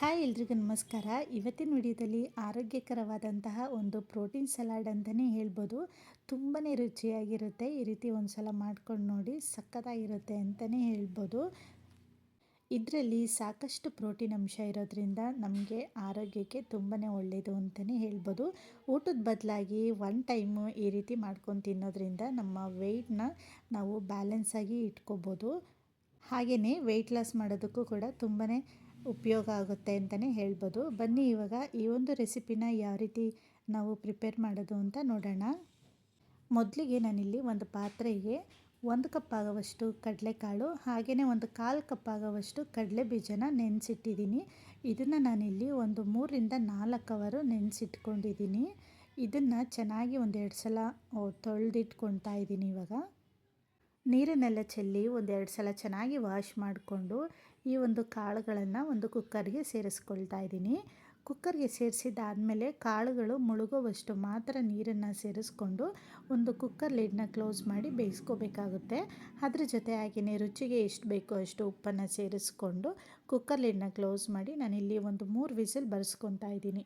Hi ಎಲ್ರಿಗೂ ನಮಸ್ಕಾರ. ಇವತ್ತಿನ ವಿಡಿಯೋದಲ್ಲಿ ಆರೋಗ್ಯಕರವಾದಂತಹ ಒಂದು ಪ್ರೋಟೀನ್ ಸಲಾಡ್ ಅಂತಲೇ ಹೇಳ್ಬೋದು. ತುಂಬಾ ರುಚಿಯಾಗಿರುತ್ತೆ. ಈ ರೀತಿ ಒಂದು ಸಲ ಮಾಡ್ಕೊಂಡು ನೋಡಿ ಸಕ್ಕತ್ತಾಗಿರುತ್ತೆ ಅಂತಲೇ ಹೇಳ್ಬೋದು. ಇದರಲ್ಲಿ ಸಾಕಷ್ಟು ಪ್ರೋಟೀನ್ ಅಂಶ ಇರೋದ್ರಿಂದ ನಮಗೆ ಆರೋಗ್ಯಕ್ಕೆ ತುಂಬಾ ಒಳ್ಳೆಯದು ಅಂತಲೇ ಹೇಳ್ಬೋದು. ಊಟದ ಬದಲಾಗಿ ಒನ್ ಟೈಮು ಈ ರೀತಿ ಮಾಡ್ಕೊಂಡು ತಿನ್ನೋದ್ರಿಂದ ನಮ್ಮ ವೆಯ್ಟ್ನ ನಾವು ಬ್ಯಾಲೆನ್ಸಾಗಿ ಇಟ್ಕೋಬೋದು. ಹಾಗೆಯೇ ವೆಯ್ಟ್ ಲಾಸ್ ಮಾಡೋದಕ್ಕೂ ಕೂಡ ತುಂಬಾ ಉಪಯೋಗ ಆಗುತ್ತೆ ಅಂತಲೇ ಹೇಳ್ಬೋದು. ಬನ್ನಿ ಇವಾಗ ಈ ಒಂದು ರೆಸಿಪಿನ ಯಾವ ರೀತಿ ನಾವು ಪ್ರಿಪೇರ್ ಮಾಡೋದು ಅಂತ ನೋಡೋಣ. ಮೊದಲಿಗೆ ನಾನಿಲ್ಲಿ ಒಂದು ಪಾತ್ರೆಗೆ ಒಂದು ಕಪ್ ಆಗುವಷ್ಟು ಕಡಲೆಕಾಳು, ಹಾಗೆಯೇ ಒಂದು ಕಾಲು ಕಪ್ ಆಗುವಷ್ಟು ಕಡಲೆ ಬೀಜನ ನೆನೆಸಿಟ್ಟಿದ್ದೀನಿ. ಇದನ್ನು ನಾನಿಲ್ಲಿ ಒಂದು ಮೂರರಿಂದ ನಾಲ್ಕು ಅವರು ನೆನೆಸಿಟ್ಕೊಂಡಿದ್ದೀನಿ. ಇದನ್ನು ಚೆನ್ನಾಗಿ ಒಂದೆರಡು ಸಲ ತೊಳೆದಿಟ್ಕೊಳ್ತಾ ಇದ್ದೀನಿ ಇವಾಗ. ನೀರನ್ನೆಲ್ಲ ಚೆಲ್ಲಿ ಒಂದೆರಡು ಸಲ ಚೆನ್ನಾಗಿ ವಾಶ್ ಮಾಡಿಕೊಂಡು ಈ ಒಂದು ಕಾಳುಗಳನ್ನು ಒಂದು ಕುಕ್ಕರ್ಗೆ ಸೇರಿಸ್ಕೊಳ್ತಾ ಇದ್ದೀನಿ. ಕುಕ್ಕರ್ಗೆ ಸೇರಿಸಿದಾದಮೇಲೆ ಕಾಳುಗಳು ಮುಳುಗುವಷ್ಟು ಮಾತ್ರ ನೀರನ್ನು ಸೇರಿಸ್ಕೊಂಡು ಒಂದು ಕುಕ್ಕರ್ ಲಿಡ್ನ ಕ್ಲೋಸ್ ಮಾಡಿ ಬೇಯಿಸ್ಕೋಬೇಕಾಗುತ್ತೆ. ಅದ್ರ ಜೊತೆ ಹಾಗೆಯೇ ರುಚಿಗೆ ಎಷ್ಟು ಬೇಕೋ ಅಷ್ಟು ಉಪ್ಪನ್ನು ಸೇರಿಸ್ಕೊಂಡು ಕುಕ್ಕರ್ ಲಿಡ್ನ ಕ್ಲೋಸ್ ಮಾಡಿ ನಾನಿಲ್ಲಿ ಒಂದು ಮೂರು ವಿಸಿಲ್ ಬರೆಸ್ಕೊತಾ ಇದ್ದೀನಿ.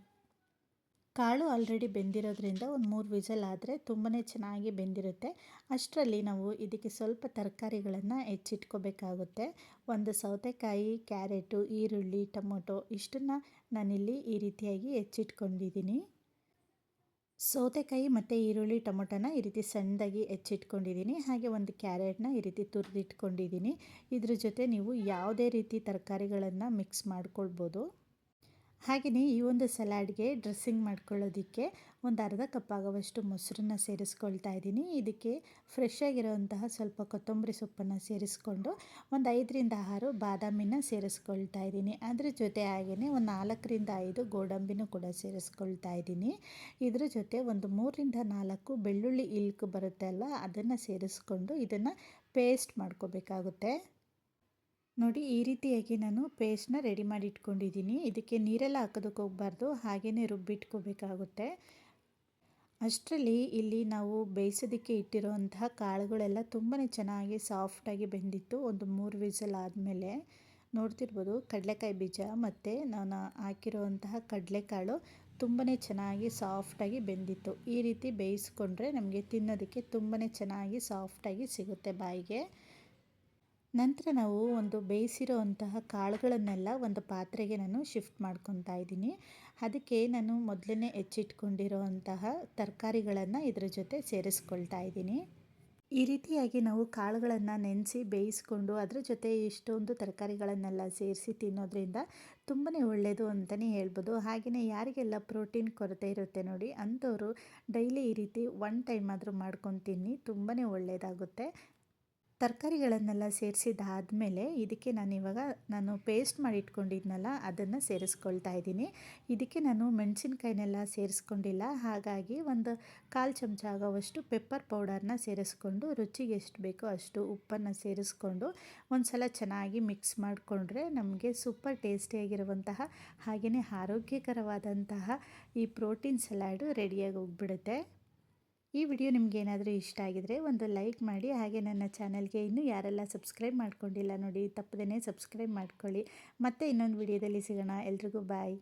ಕಾಳು ಆಲ್ರೆಡಿ ಬೆಂದಿರೋದ್ರಿಂದ ಒಂದು ಮೂರು ವಿಜಲ್ ಆದರೆ ತುಂಬಾ ಚೆನ್ನಾಗಿ ಬೆಂದಿರುತ್ತೆ. ಅಷ್ಟರಲ್ಲಿ ನಾವು ಇದಕ್ಕೆ ಸ್ವಲ್ಪ ತರಕಾರಿಗಳನ್ನು ಹೆಚ್ಚಿಟ್ಕೋಬೇಕಾಗುತ್ತೆ. ಒಂದು ಸೌತೆಕಾಯಿ, ಕ್ಯಾರೆಟು, ಈರುಳ್ಳಿ, ಟೊಮೊಟೊ ಇಷ್ಟನ್ನು ನಾನಿಲ್ಲಿ ಈ ರೀತಿಯಾಗಿ ಹೆಚ್ಚಿಟ್ಕೊಂಡಿದ್ದೀನಿ. ಸೌತೆಕಾಯಿ ಮತ್ತು ಈರುಳ್ಳಿ, ಟೊಮೊಟೊನ ಈ ರೀತಿ ಸಣ್ಣದಾಗಿ ಹೆಚ್ಚಿಟ್ಕೊಂಡಿದ್ದೀನಿ. ಹಾಗೆ ಒಂದು ಕ್ಯಾರೆಟ್ನ ಈ ರೀತಿ ತುರಿದಿಟ್ಕೊಂಡಿದ್ದೀನಿ. ಇದ್ರ ಜೊತೆ ನೀವು ಯಾವುದೇ ರೀತಿ ತರಕಾರಿಗಳನ್ನು ಮಿಕ್ಸ್ ಮಾಡ್ಕೊಳ್ಬೋದು. ಹಾಗೆಯೇ ಈ ಒಂದು ಸಲಾಡ್ಗೆ ಡ್ರೆಸ್ಸಿಂಗ್ ಮಾಡ್ಕೊಳ್ಳೋದಕ್ಕೆ ಒಂದು ಅರ್ಧ ಕಪ್ ಆಗುವಷ್ಟು ಮೊಸರನ್ನ ಸೇರಿಸ್ಕೊಳ್ತಾ ಇದ್ದೀನಿ. ಇದಕ್ಕೆ ಫ್ರೆಶ್ ಆಗಿರೋಂತಹ ಸ್ವಲ್ಪ ಕೊತ್ತಂಬರಿ ಸೊಪ್ಪನ್ನು ಸೇರಿಸ್ಕೊಂಡು ಒಂದು ಐದರಿಂದ ಆರು ಬಾದಾಮಿನ ಸೇರಿಸ್ಕೊಳ್ತಾ ಇದ್ದೀನಿ. ಅದ್ರ ಜೊತೆ ಹಾಗೆಯೇ ಒಂದು ನಾಲ್ಕರಿಂದ ಐದು ಗೋಡಂಬಿನೂ ಕೂಡ ಸೇರಿಸ್ಕೊಳ್ತಾ ಇದ್ದೀನಿ. ಇದ್ರ ಜೊತೆ ಒಂದು ಮೂರರಿಂದ ನಾಲ್ಕು ಬೆಳ್ಳುಳ್ಳಿ ಇಲ್ಕ್ ಬರುತ್ತೆ ಅಲ್ವ? ಅದನ್ನು ಸೇರಿಸ್ಕೊಂಡು ಇದನ್ನು ಪೇಸ್ಟ್ ಮಾಡ್ಕೋಬೇಕಾಗುತ್ತೆ. ನೋಡಿ, ಈ ರೀತಿಯಾಗಿ ನಾನು ಪೇಸ್ಟ್ನ ರೆಡಿ ಮಾಡಿ ಇಟ್ಕೊಂಡಿದ್ದೀನಿ ಇದಕ್ಕೆ ನೀರೆಲ್ಲ ಹಾಕೋದಕ್ಕೆ ಹೋಗಬಾರ್ದು ಹಾಗೇ ರುಬ್ಬಿಟ್ಕೋಬೇಕಾಗುತ್ತೆ. ಅಷ್ಟರಲ್ಲಿ ಇಲ್ಲಿ ನಾವು ಬೇಯಿಸೋದಕ್ಕೆ ಇಟ್ಟಿರೋಂತಹ ಕಾಳುಗಳೆಲ್ಲ ತುಂಬಾ ಚೆನ್ನಾಗಿ ಸಾಫ್ಟಾಗಿ ಬೆಂದಿತ್ತು, ಒಂದು ಮೂರು ವಿಸಲ್ ಆದಮೇಲೆ. ನೋಡ್ತಿರ್ಬೋದು, ಕಡಲೆಕಾಯಿ ಬೀಜ ಮತ್ತು ನಾನು ಹಾಕಿರುವಂತಹ ಕಡಲೆಕಾಳು ತುಂಬಾ ಚೆನ್ನಾಗಿ ಸಾಫ್ಟಾಗಿ ಬೆಂದಿತ್ತು. ಈ ರೀತಿ ಬೇಯಿಸ್ಕೊಂಡ್ರೆ ನಮಗೆ ತಿನ್ನೋದಕ್ಕೆ ತುಂಬಾ ಚೆನ್ನಾಗಿ ಸಾಫ್ಟಾಗಿ ಸಿಗುತ್ತೆ ಬಾಯಿಗೆ. ನಂತರ ನಾವು ಒಂದು ಬೇಯಿಸಿರೋ ಅಂತಹ ಕಾಳುಗಳನ್ನೆಲ್ಲ ಒಂದು ಪಾತ್ರೆಗೆ ನಾನು ಶಿಫ್ಟ್ ಮಾಡ್ಕೊತಾ ಇದ್ದೀನಿ. ಅದಕ್ಕೆ ನಾನು ಮೊದಲನೇ ಹೆಚ್ಚಿಟ್ಕೊಂಡಿರೋ ಅಂತಹ ತರಕಾರಿಗಳನ್ನು ಇದರ ಜೊತೆ ಸೇರಿಸ್ಕೊಳ್ತಾ ಇದ್ದೀನಿ. ಈ ರೀತಿಯಾಗಿ ನಾವು ಕಾಳುಗಳನ್ನು ನೆನೆಸಿ ಬೇಯಿಸ್ಕೊಂಡು ಅದರ ಜೊತೆ ಇಷ್ಟೊಂದು ತರಕಾರಿಗಳನ್ನೆಲ್ಲ ಸೇರಿಸಿ ತಿನ್ನೋದ್ರಿಂದ ತುಂಬಾ ಒಳ್ಳೆಯದು ಅಂತಲೇ ಹೇಳ್ಬೋದು. ಹಾಗೆಯೇ ಯಾರಿಗೆಲ್ಲ ಪ್ರೋಟೀನ್ ಕೊರತೆ ಇರುತ್ತೆ ನೋಡಿ, ಅಂಥವರು ಡೈಲಿ ಈ ರೀತಿ ಒನ್ ಟೈಮ್ ಆದರೂ ಮಾಡ್ಕೊಂಡು ತಿನ್ನಿ ತುಂಬಾ ಒಳ್ಳೆಯದಾಗುತ್ತೆ ತರಕಾರಿಗಳನ್ನೆಲ್ಲ ಸೇರಿಸಿದಾದಮೇಲೆ ಇದಕ್ಕೆ ನಾನು ಇವಾಗ ನಾನು ಪೇಸ್ಟ್ ಮಾಡಿ ಇಟ್ಕೊಂಡಿದ್ನಲ್ಲ ಅದನ್ನು ಸೇರಿಸ್ಕೊಳ್ತಾ ಇದ್ದೀನಿ. ಇದಕ್ಕೆ ನಾನು ಮೆಣಸಿನ್ಕಾಯಿನೆಲ್ಲ ಸೇರಿಸ್ಕೊಂಡಿಲ್ಲ. ಹಾಗಾಗಿ ಒಂದು ಕಾಲು ಚಮಚ ಆಗೋವಷ್ಟು ಪೆಪ್ಪರ್ ಪೌಡರ್ನ ಸೇರಿಸ್ಕೊಂಡು, ರುಚಿಗೆ ಎಷ್ಟು ಬೇಕೋ ಅಷ್ಟು ಉಪ್ಪನ್ನು ಸೇರಿಸ್ಕೊಂಡು ಒಂದು ಸಲ ಚೆನ್ನಾಗಿ ಮಿಕ್ಸ್ ಮಾಡಿಕೊಂಡ್ರೆ ನಮಗೆ ಸೂಪರ್ ಟೇಸ್ಟಿಯಾಗಿರುವಂತಹ ಹಾಗೆಯೇ ಆರೋಗ್ಯಕರವಾದಂತಹ ಈ ಪ್ರೋಟೀನ್ ಸಲಾಡು ರೆಡಿಯಾಗಿ ಹೋಗ್ಬಿಡುತ್ತೆ. ಈ ವಿಡಿಯೋ ನಿಮ್ಗೆ ಏನಾದರೂ ಇಷ್ಟ ಆಗಿದರೆ ಒಂದು ಲೈಕ್ ಮಾಡಿ, ಹಾಗೆ ನನ್ನ ಚಾನಲ್ಗೆ ಇನ್ನೂ ಯಾರೆಲ್ಲ ಸಬ್ಸ್ಕ್ರೈಬ್ ಮಾಡ್ಕೊಂಡಿಲ್ಲ ನೋಡಿ, ತಪ್ಪದೇ ಸಬ್ಸ್ಕ್ರೈಬ್ ಮಾಡ್ಕೊಳ್ಳಿ. ಮತ್ತೆ ಇನ್ನೊಂದು ವಿಡಿಯೋದಲ್ಲಿ ಸಿಗೋಣ. ಎಲ್ರಿಗೂ ಬಾಯ್.